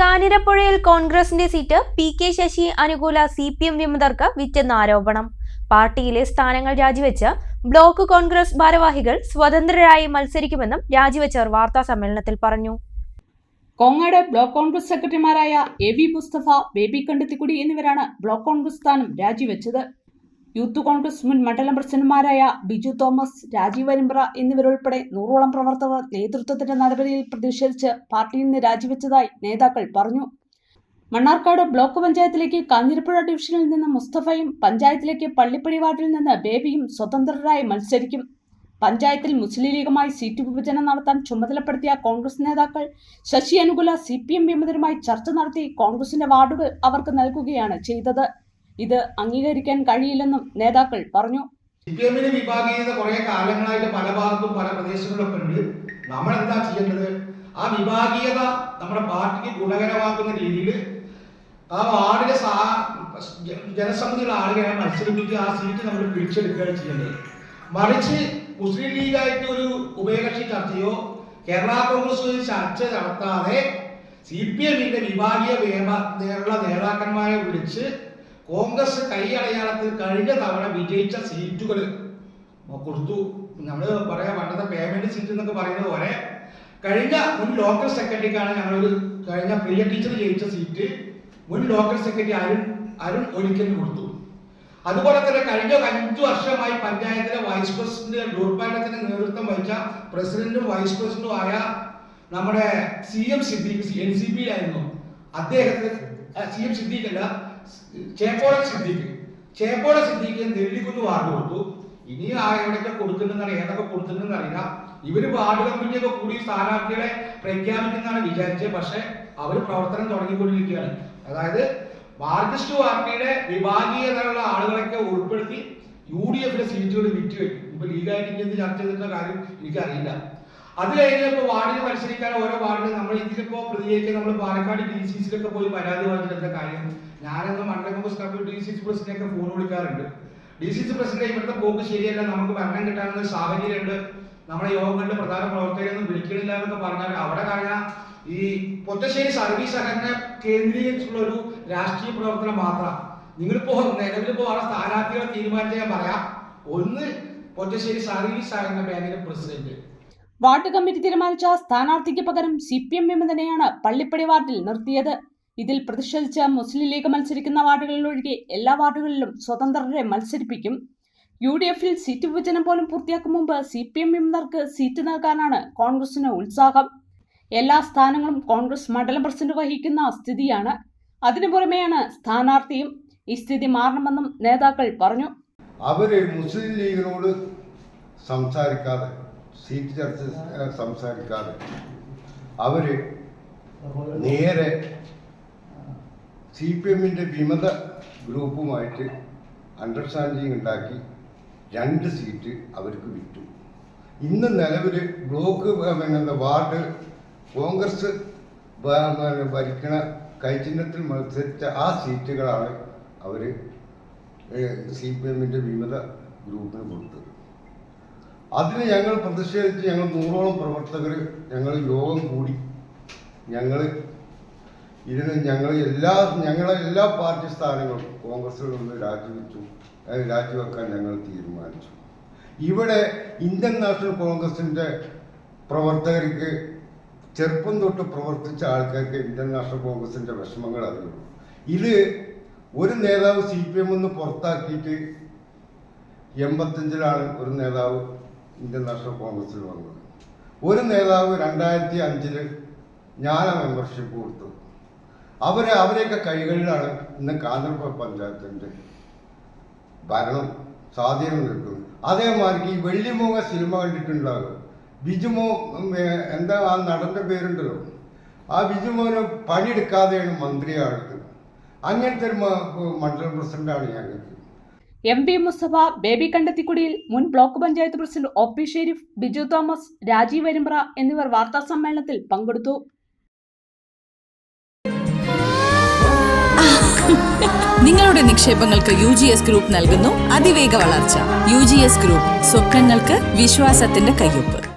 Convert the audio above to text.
കാഞ്ഞിരപ്പുഴയിൽ കോൺഗ്രസിന്റെ seat P K Sasi അനുകൂല C P M വിമതർക്ക് വിറ്റെന്ന ആരോപണം. പാർട്ടിയിലെ സ്ഥാനങ്ങൾ രാജിവെച്ച് ബ്ലോക്ക് കോൺഗ്രസ് ഭാരവാഹികൾ സ്വതന്ത്രരായി മത്സരിക്കുമെന്നും രാജിവെച്ചവർ വാർത്താ സമ്മേളനത്തിൽ പറഞ്ഞു. കോങ്ങാട് ബ്ലോക്ക് കോൺഗ്രസ് സെക്രട്ടറിമാരായ എ വി മുസ്തഫ ബേബി കണ്ടെത്തിക്കുടി എന്നിവരാണ് ബ്ലോക്ക് കോൺഗ്രസ് സ്ഥാനം രാജിവെച്ചത്. യൂത്ത് കോൺഗ്രസ് മുൻ മണ്ഡലം പ്രസിഡന്റുമാരായ ബിജു തോമസ് രാജീവ് വരിമ്പ്ര എന്നിവരുൾപ്പെടെ നൂറോളം പ്രവർത്തകർ നേതൃത്വത്തിന്റെ നടപടിയിൽ പ്രതിഷേധിച്ച് പാർട്ടിയിൽ നിന്ന് രാജിവെച്ചതായി നേതാക്കൾ പറഞ്ഞു. മണ്ണാർക്കാട് ബ്ലോക്ക് പഞ്ചായത്തിലേക്ക് കാഞ്ഞിരപ്പുഴ ഡിവിഷനിൽ നിന്ന് മുസ്തഫയും പഞ്ചായത്തിലേക്ക് പള്ളിപ്പടി വാർഡിൽ നിന്ന് ബേബിയും സ്വതന്ത്രരായി മത്സരിക്കും. പഞ്ചായത്തിൽ മുസ്ലിം ലീഗുമായി സീറ്റ് വിഭജനം നടത്താൻ ചുമതലപ്പെടുത്തിയ കോൺഗ്രസ് നേതാക്കൾ ശശി അനുകൂല സി പി എം വിമതരുമായി ചർച്ച നടത്തി കോൺഗ്രസിന്റെ വാർഡുകൾ അവർക്ക് നൽകുകയാണ് ചെയ്തത്. ഇത് അംഗീകരിക്കാൻ കഴിയില്ലെന്നും നേതാക്കൾ പറഞ്ഞു. സി വിഭാഗീയത കുറെ കാലങ്ങളായിട്ട് പല ഭാഗത്തും പല പ്രദേശങ്ങളിലൊക്കെ ഉണ്ട്. നമ്മൾ എന്താ ചെയ്യേണ്ടത്? ആ വിഭാഗീയത നമ്മുടെ പാർട്ടിക്ക് ഗുണകരമാക്കുന്ന രീതിയിൽ ആ വാർഡിലെ സാ ജനസമിതിയുള്ള ആളുകളെ മത്സരിപ്പിച്ച് ആ സീറ്റ് നമ്മൾ പിടിച്ചെടുക്കുകയാണ് ചെയ്യേണ്ടത്. മറിച്ച് മുസ്ലിം ലീഗായിട്ട് ഒരു ഉഭയകക്ഷി ചർച്ചയോ കേരള കോൺഗ്രസ് ചർച്ച നടത്താതെ സി പി എമ്മിന്റെ വിഭാഗീയ നേതാക്കന്മാരെ വിളിച്ച് കോൺഗ്രസ് കൈയടയാളത്തിൽ കഴിഞ്ഞ തവണ വിജയിച്ച സീറ്റുകൾ കൊടുത്തു. നമ്മൾ പറയാ പണ്ടത്തെ പേയ്മെന്റ് സീറ്റ് എന്നൊക്കെ പറയുന്നത് പോലെ കഴിഞ്ഞ മുൻ ലോക്കൽ സെക്രട്ടറിക്കാണ് ഞങ്ങളൊരു കഴിഞ്ഞ പ്രിയ ടീച്ചർ ജയിച്ച സീറ്റ് മുൻ ലോക്കൽ സെക്രട്ടറി അരുൺ അരുൺ ഒരിക്കൽ കൊടുത്തു. അതുപോലെ തന്നെ കഴിഞ്ഞ അഞ്ചു വർഷമായി പഞ്ചായത്തിലെ വൈസ് പ്രസിഡന്റ് ഡോർപ്പാലത്തിന്റെ നേതൃത്വം വഹിച്ച പ്രസിഡന്റും വൈസ് പ്രസിഡന്റും ആയ നമ്മുടെ C M Siddique N C P ആയിരുന്നു. അദ്ദേഹത്തിന് സി എം സിദ്ദീഖ് അല്ല ചേപ്പോള സിദ്ദീഖ് ചേപ്പോള സിദ്ദീഖ് നെല്ലിക്കുന്ന് വാർഡ് കൊടുത്തു. ഇനി ആ എവിടെയൊക്കെ കൊടുക്കുന്നെന്ന് ഏതൊക്കെ കൊടുക്കുന്നെന്ന് അറിയില്ല. ഇവർ വാർഡ് കമ്മിറ്റിയൊക്കെ കൂടി സ്ഥാനാർത്ഥികളെ പ്രഖ്യാപിക്കുന്നതാണ് വിചാരിച്ചത് പക്ഷെ അവർ പ്രവർത്തനം തുടങ്ങിക്കൊണ്ടിരിക്കുകയാണ്. അതായത് മാർക്സിസ്റ്റ് പാർട്ടിയുടെ വിഭാഗീയതയുള്ള ആളുകളൊക്കെ ഉൾപ്പെടുത്തി യു ഡി എഫിലെ സീറ്റുകൾ വിറ്റ് വയ്ക്കും ഇപ്പൊ ലീഗായിട്ട് ഇനി എന്ത് ചർച്ച ചെയ്തിട്ടുള്ള കാര്യം എനിക്കറിയില്ല. അത് കഴിഞ്ഞപ്പോൾ വാർഡിന് മത്സരിക്കാൻ ഓരോ വാർഡിൽ നമ്മൾ ഇതിലിപ്പോ പ്രതികരിക്കാൻ നമ്മൾ പാലക്കാട് ഡി സി സിയിലൊക്കെ പോയി പരാതി വാങ്ങിച്ചിട്ട് കാര്യം. ഞാനെന്ന് മണ്ഡലം committee D C C phone വിളിക്കാറുണ്ട്. ഡി സി സി പ്രസിഡന്റ് ഇവിടുത്തെ പോക്ക് ശരിയല്ല നമുക്ക് ഭരണം കിട്ടാനുള്ള സാഹചര്യമുണ്ട്. നമ്മുടെ യോഗങ്ങളുടെ പ്രധാന പ്രവർത്തകരൊന്നും വിളിക്കണില്ല എന്നൊക്കെ പറഞ്ഞാൽ അവിടെ കഴിഞ്ഞാൽ ഈ പൊറ്റശ്ശേരി സർവീസ് സഹകരണ കേന്ദ്രീകരിച്ചുള്ള ഒരു രാഷ്ട്രീയ പ്രവർത്തനം മാത്രം. നിങ്ങളിപ്പോ നിലവിലിപ്പോ അവിടെ സ്ഥാനാർത്ഥികളെ തീരുമാനിച്ച ഞാൻ പറയാം. ഒന്ന് പൊറ്റശ്ശേരി സർവീസ് സഹകരണ ബാങ്കിന്റെ പ്രസിഡന്റ്. വാർഡ് കമ്മിറ്റി തീരുമാനിച്ച സ്ഥാനാർത്ഥിക്ക് പകരം സി പി എം എം തന്നെയാണ് പള്ളിപ്പടി വാർഡിൽ നിർത്തിയത്. ഇതിൽ പ്രതിഷേധിച്ച മുസ്ലിം ലീഗ് മത്സരിക്കുന്ന വാർഡുകളിലൊഴികെ എല്ലാ വാർഡുകളിലും സ്വതന്ത്രരെ മത്സരിപ്പിക്കും. യു ഡി എഫിൽ സീറ്റ് വിഭജനം പോലും പൂർത്തിയാക്കും മുമ്പ് സി പി എം എംമാർക്ക് സീറ്റ് നൽകാനാണ് കോൺഗ്രസിന് ഉത്സാഹം. എല്ലാ സ്ഥാനങ്ങളും കോൺഗ്രസ് മണ്ഡലം പ്രസിഡന്റ് വഹിക്കുന്ന സ്ഥിതിയാണ്. അതിനു പുറമെയാണ് സ്ഥാനാർത്ഥിയും ഈ സ്ഥിതി മാറണമെന്നും നേതാക്കൾ പറഞ്ഞു. അവർ മുസ്ലിം ലീഗിനോട് സംസാരിക്കാതെ സീറ്റ് ചർച്ച സംസാരിക്കാതെ. അവർ നേരെ സി പി എമ്മിന്റെ വിമത ഗ്രൂപ്പുമായിട്ട് അണ്ടർസ്റ്റാൻഡിങ് ഉണ്ടാക്കി രണ്ട് സീറ്റ് അവർക്ക് വിറ്റു ഇന്ന് നിലവിൽ ബ്ലോക്ക് എന്താ വാർഡ് കോൺഗ്രസ് ഭരിക്കണ കൈചിഹ്നത്തിൽ മത്സരിച്ച ആ സീറ്റുകളാണ് അവർ സി പി എമ്മിന്റെ വിമത ഗ്രൂപ്പിന് കൊടുത്തത്. അതിന് ഞങ്ങൾ പ്രതിഷേധിച്ച് ഞങ്ങൾ നൂറോളം പ്രവർത്തകർ ഞങ്ങൾ യോഗം കൂടി. ഞങ്ങൾ ഇതിന് ഞങ്ങൾ എല്ലാ ഞങ്ങളെ എല്ലാ പാർട്ടി സ്ഥാനങ്ങളും കോൺഗ്രസിൽ നിന്ന് രാജിവെച്ചു. രാജിവെക്കാൻ ഞങ്ങൾ തീരുമാനിച്ചു. ഇവിടെ ഇന്ത്യൻ നാഷണൽ കോൺഗ്രസിന്റെ പ്രവർത്തകർക്ക് ചെറുപ്പം തൊട്ട് പ്രവർത്തിച്ച ആൾക്കാർക്ക് ഇന്ത്യൻ നാഷണൽ കോൺഗ്രസിന്റെ വിഷമങ്ങൾ അറിയുള്ളൂ. ഇത് ഒരു നേതാവ് സി പി എം പുറത്താക്കിയിട്ട് എൺപത്തഞ്ചിലാണ് ഒരു നേതാവ് ഇന്ത്യൻ നാഷണൽ കോൺഗ്രസിൽ വന്നത് ഒരു നേതാവ് രണ്ടായിരത്തി അഞ്ചിൽ ഞാൻ ആ മെമ്പർഷിപ്പ് കൊടുത്തു. അവരെ അവരെയൊക്കെ കൈകളിലാണ് ഇന്ന് കാഞ്ഞിരപ്പുഴ പഞ്ചായത്തിന്റെ ഭരണം സ്വാധീനം നിൽക്കുന്നത്. അതേമാതിരി ഈ വെള്ളിമോക സിനിമ കണ്ടിട്ടുണ്ടാകും. ബിജുമോ എന്താ ആ നടന്റെ പേരുണ്ടല്ലോ? ആ ബിജുമോന് പണിയെടുക്കാതെയാണ് മന്ത്രിയാകുന്നത്. അങ്ങനത്തെ ഒരു മണ്ഡലം പ്രസിഡന്റാണ് ഞങ്ങൾക്ക് എം പി മുസ്തഫ ബേബി കണ്ടത്തിക്കുടിയിൽ മുൻ block panchayat president O P Sharif Biju Thomas Rajeev വരുമ്പ്ര എന്നിവർ വാർത്താ സമ്മേളനത്തിൽ പങ്കെടുത്തു. നിങ്ങളുടെ നിക്ഷേപങ്ങൾക്ക് യു ജി എസ് ഗ്രൂപ്പ് നൽകുന്നു അതിവേഗ വളർച്ച. യു ജി എസ് ഗ്രൂപ്പ് സ്വപ്നങ്ങൾക്ക് വിശ്വാസത്തിന്റെ കയ്യൊപ്പ്.